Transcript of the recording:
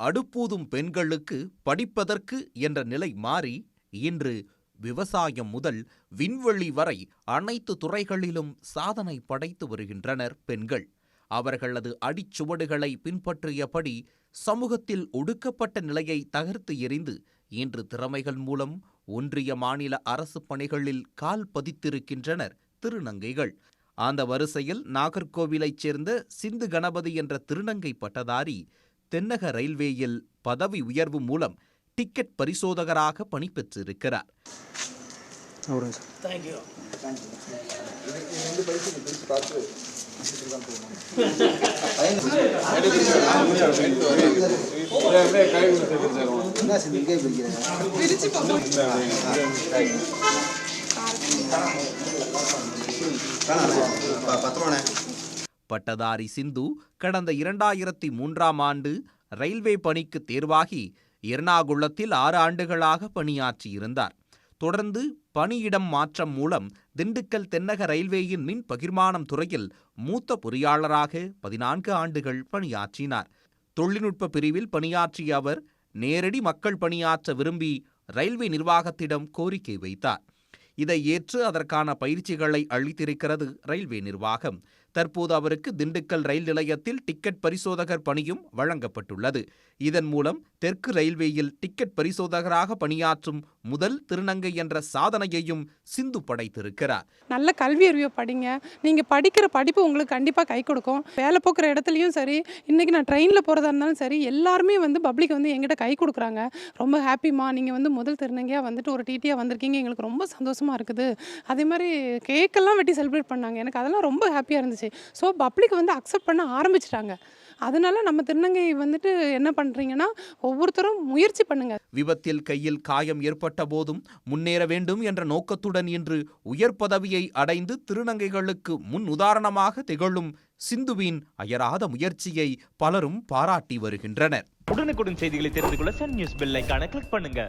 அடுப்பூதும் பெண்களுக்கு படிப்பதற்கு என்ற நிலை மாறி இன்று விவசாயம் முதல் விண்வெளி வரை அனைத்து துறைகளிலும் சாதனை படைத்து வருகின்றனர் பெண்கள். அவர்களது அடிச்சுவடுகளை பின்பற்றியபடி சமூகத்தில் ஒடுக்கப்பட்ட நிலையை தகர்த்து எறிந்து இன்று திறமைகள் மூலம் ஒன்றிய மாநில அரசு பணிகளில் கால் பதித்திருக்கின்றனர் திருநங்கைகள். அந்த வரிசையில் நாகர்கோவிலைச் சேர்ந்த சிந்து கணபதி என்ற திருநங்கை பட்டதாரி தென்னக ரயில்வேயில் பதவி உயர்வு மூலம் டிக்கெட் பரிசோதகராக பணி பெற்றிருக்கிறார் அவருங்க சார். என்ன செஞ்சுருக்கே பிரிக்கிறேன் பத்து ரூபாண்ணே பட்டதாரி சிந்து கடந்த இரண்டாயிரத்தி மூன்றாம் ஆண்டு ரயில்வே பணிக்கு தேர்வாகி எர்ணாகுளத்தில் ஆறு ஆண்டுகளாக பணியாற்றியிருந்தார். தொடர்ந்து பணியிடம் மாற்றம் மூலம் திண்டுக்கல் தென்னக ரயில்வேயின் மின் பகிர்மானம் துறையில் மூத்த பொறியாளராக பதினான்கு ஆண்டுகள் பணியாற்றினார். தொழில்நுட்ப பிரிவில் பணியாற்றிய அவர் நேரடி மக்கள் பணியாற்ற விரும்பி ரயில்வே நிர்வாகத்திடம் கோரிக்கை வைத்தார். இதை ஏற்று அதற்கான பயிற்சிகளை அளித்திருக்கிறது ரயில்வே நிர்வாகம். தற்போது அவருக்கு திண்டுக்கல் ரயில் நிலையத்தில் டிக்கெட் பரிசோதகர் பணியும் வழங்கப்பட்டுள்ளது. இதன் மூலம் தெற்கு ரயில்வேயில் டிக்கெட் பரிசோதகராக பணியாற்றும் முதல் திருநங்கை என்ற சாதனையையும் சிந்து படைத்திருக்கிறார். நல்ல கல்வி அறிவை படிங்க. நீங்கள் படிக்கிற படிப்பு உங்களுக்கு கண்டிப்பாக கை கொடுக்கும். வேலை போக்குற இடத்துலையும் சரி இன்றைக்கி நான் ட்ரெயினில் போகிறதா இருந்தாலும் சரி எல்லாருமே வந்து பப்ளிக் வந்து எங்கிட்ட கை கொடுக்குறாங்க. ரொம்ப ஹாப்பிமா நீங்கள் வந்து முதல் திருநங்கையாக வந்துட்டு ஒரு டிடியாக வந்திருக்கீங்க. எங்களுக்கு ரொம்ப சந்தோஷமாக இருக்குது. அதே மாதிரி கேக்கெல்லாம் வெட்டி செலிப்ரேட் பண்ணாங்க. எனக்கு அதெல்லாம் ரொம்ப ஹாப்பியாக இருந்துச்சு. ஸோ பப்ளிக் வந்து அக்செப்ட் பண்ண ஆரம்பிச்சிட்டாங்க. அதனால நம்ம திருநங்கை வந்துட்டு என்ன பண்ணுறீங்கன்னா ஒவ்வொருத்தரும் முயற்சி பண்ணுங்கள் விபத்தில் கையில் காயம் ஏற்பட்ட போதும் முன்னேற வேண்டும் என்ற நோக்கத்துடன் இன்று உயர் பதவியை அடைந்து திருநங்கைகளுக்கு முன் உதாரணமாக திகழும் சிந்துவின் அயராத முயற்சியை பலரும் பாராட்டி வருகின்றனர். உடனுக்குடன் செய்திகளை தெரிந்து கொள்ள சன் நியூஸ் பெல் ஐகானை கிளிக் பண்ணுங்க.